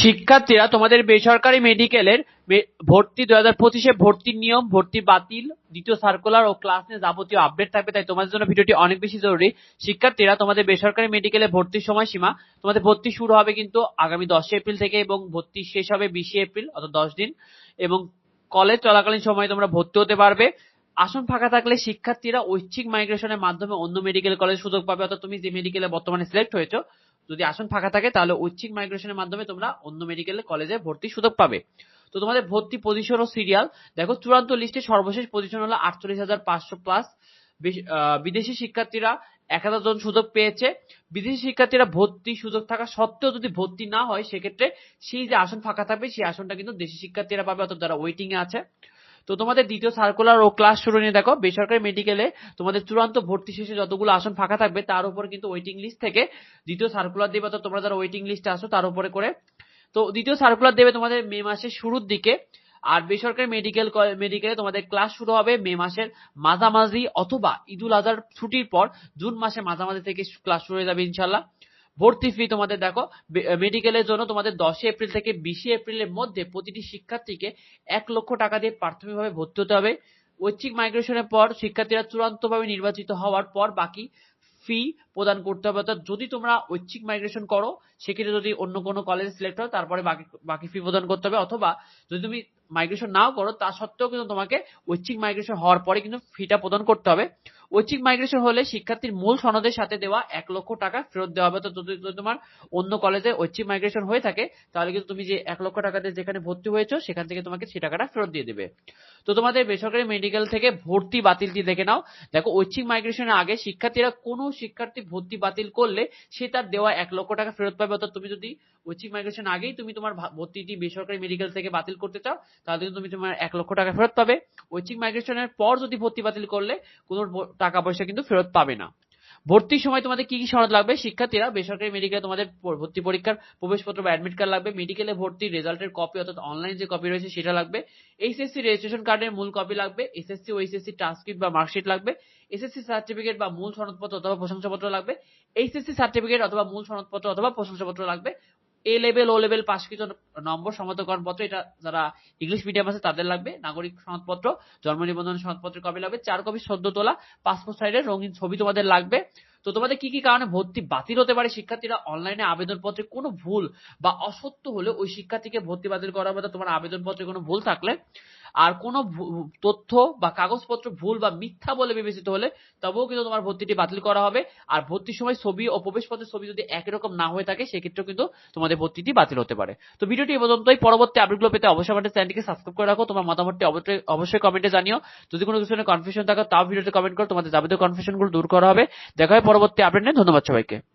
শিক্ষার্থীরা তোমাদের বেসরকারি মেডিকেলের ভর্তি দু হাজার পঁচিশে ভর্তির নিয়ম, ভর্তি বাতিল, দ্বিতীয় সার্কুলার ও ক্লাস নিয়ে যাবতীয় আপডেট থাকবে, তাই তোমাদের জন্য ভিডিওটি অনেক বেশি জরুরি। শিক্ষার্থীরা তোমাদের বেসরকারি মেডিকেলে ভর্তির সময়সীমা তোমাদের ভর্তি শুরু হবে কিন্তু আগামী দশই এপ্রিল থেকে এবং ভর্তি শেষ হবে বিশে এপ্রিল, অর্থাৎ দশ দিন। এবং কলেজ চলাকালীন সময়ে তোমরা ভর্তি হতে পারবে। আসন ফাঁকা থাকলে শিক্ষার্থীরা ঐচ্ছিক মাইগ্রেশনের মাধ্যমে অন্য মেডিকেল কলেজ সুযোগ পাবে, অর্থাৎ তুমি যে মেডিকেলে বর্তমানে সিলেক্ট হয়েছো যদি আসন ফাঁকা থাকে, তাহলে ঐচ্ছিক মাইগ্রেশনের মাধ্যমে তোমরা অন্য মেডিকেল কলেজে ভর্তির সুযোগ পাবে। তো তোমাদের ভর্তি পজিশন ও সিরিয়াল দেখো, চূড়ান্ত লিস্টে সর্বশেষ পজিশন হলো আটচল্লিশ হাজার পাঁচশো প্লাস বিদেশি শিক্ষার্থীরা এক হাজার জন সুযোগ পেয়েছে। বিদেশি শিক্ষার্থীরা ভর্তি সুযোগ থাকা সত্ত্বেও যদি ভর্তি না হয়, সেক্ষেত্রে সেই যে আসন ফাঁকা থাকবে, সেই আসনটা কিন্তু দেশি শিক্ষার্থীরা পাবে, অর্থাৎ যারা ওয়েটিং এ আছে। তো তোমাদের দ্বিতীয় সার্কুলার ও ক্লাস শুরু নিয়ে দেখো। বেসরকারি মেডিকেলে তোমাদের চূড়ান্ত ভর্তি শেষে যতগুলো আসন ফাঁকা থাকবে, তার উপর কিন্তু ওয়েটিং লিস্ট থেকে দ্বিতীয় সার্কুলার দেবে অর্থাৎ তোমরা যারা ওয়েটিং লিস্টে আসো তার উপরে করে। তো দ্বিতীয় সার্কুলার দেবে তোমাদের মে মাসের শুরুর দিকে। আর বেসরকারি মেডিকেল মেডিকেলে তোমাদের ক্লাস শুরু হবে মে মাসের মাঝামাঝি অথবা ঈদুল আজহার ছুটির পর জুন মাসের মাঝামাঝি থেকে ক্লাস শুরু হয়ে যাবে ইনশাল্লাহ ভর্তি ফি তোমাদের দেখো মেডিকেলের জন্য তোমাদের দশই এপ্রিল থেকে বিশে এপ্রিলের মধ্যে প্রতিটি শিক্ষার্থীকে এক লক্ষ টাকা দিয়ে প্রাথমিকভাবে ভর্তি হতে হবে। ঐচ্ছিক মাইগ্রেশনের পর শিক্ষার্থীরা চূড়ান্তভাবে নির্বাচিত হওয়ার পর বাকি ফি প্রদান করতে হবে। অর্থাৎ যদি তোমরা ঐচ্ছিক মাইগ্রেশন করো, সেক্ষেত্রে যদি অন্য কোনো কলেজ সিলেক্ট হয়, তারপরে বাকি বাকি ফি প্রদান করতে হবে। অথবা যদি তুমি মাইগ্রেশন নাও করো, তা সত্ত্বেও কিন্তু তোমাকে ঐচ্ছিক মাইগ্রেশন হওয়ার পরে কিন্তু ফিটা প্রদান করতে হবে। ঐচ্ছিক মাইগ্রেশন হলে শিক্ষার্থীর মূল সনদের সাথে দেওয়া এক লক্ষ টাকা ফেরত দেওয়া হবে। তো যদি তোমার অন্য কলেজে ঐচ্ছিক মাইগ্রেশন হয়ে থাকে, তাহলে কিন্তু তুমি যে এক লক্ষ টাকা দিয়ে যেখানে ভর্তি হয়েছো, সেখান থেকে তোমাকে সেই টাকাটা ফেরত দিয়ে দেবে। তো তোমাদের বেসরকারি মেডিকেল থেকে ভর্তি বাতিলটি দেখে নাও। দেখো, ঐচ্ছিক মাইগ্রেশনের আগে শিক্ষার্থীরা কোনো শিক্ষার্থী ভর্তি বাতিল করলে সে তার দেওয়া এক লক্ষ টাকা ফেরত পাবে। অর্থাৎ তুমি যদি ঐচ্ছিক মাইগ্রেশন আগেই তুমি তোমার ভর্তিটি বেসরকারি মেডিকেল থেকে বাতিল করতে চাও, তাহলে তুমি তোমার এক লক্ষ টাকা ফেরত পাবে। ঐচ্ছিক মাইগ্রেশনের পর যদি ভর্তি বাতিল করলে, কোনো টাকা পয়সা কিন্তু ফেরত পাবে না। ভর্তির সময় তোমাদের কি কি সনদ লাগবে? শিক্ষার্থীরা, বেসরকারি মেডিকেলে তোমাদের ভর্তি পরীক্ষার প্রবেশপত্র বা অ্যাডমিট কার্ড লাগবে। মেডিকেলে ভর্তির রেজাল্টের কপি অর্থাৎ অনলাইন যে কপি রয়েছে সেটা লাগবে। এইচএসসি রেজিস্ট্রেশন কার্ডের মূল কপি লাগবে। এসএসসি ও ট্রান্সক্রিপ্ট বা মার্কশিট লাগবে। এসএসসি সার্টিফিকেট বা মূল সনদপত্র অথবা প্রশংসাপত্র লাগবে। এইচএসসি সার্টিফিকেট অথবা মূল সনদপত্র অথবা প্রশংসাপত্র লাগবে। এ লেভেল ও লেভেল পাশকৃত নম্বর সমান্তকরণ পত্র এটা যারা ইংলিশ মিডিয়াম আছে, তাদের লাগবে। নাগরিক সনদপত্র, জন্ম নিবন্ধন সনদপত্র কপি লাগবে। চার কপি সদ্য তোলা পাসপোর্ট সাইজের রঙিন ছবি তোমাদের লাগবে। তো তোমাদের কি কি কারণে ভর্তি বাতিল হতে পারে? শিক্ষার্থীরা অনলাইনে আবেদনপত্রে কোনো ভুল বা অসত্য হলে ওই শিক্ষার্থীকে ভর্তি বাতিল করার মধ্যে তোমার আবেদনপত্রে কোনো ভুল থাকলে আর কোনো তথ্য বা কাগজপত্র ভুল বা মিথ্যা বলে বিবেচিত হলে তবেও কিন্তু তোমার ভর্তিটি বাতিল করা হবে। আর ভর্তির সময় ছবি ও প্রবেশপত্রের ছবি যদি একই রকম না হয়ে থাকে, সেক্ষেত্রেও কিন্তু তোমাদের ভর্তিটি বাতিল হতে পারে। তো ভিডিওটি পর্যন্তই। পরবর্তী আপডেটগুলো পেতে অবশ্যই আমাদের চ্যানেলটিকে সাবস্ক্রাইব করে রাখো। তোমার মতামতটি অবশ্যই অবশ্যই কমেন্টে জানিও। যদি কোনো কিছু কনফিউশন থাকে, তাও ভিডিওতে কমেন্ট করো। তোমাদের যাবতীয় কনফিউশনগুলো দূর করা হবে। দেখা হয় পরবর্তী আপডেট নিয়ে। ধন্যবাদ সবাইকে।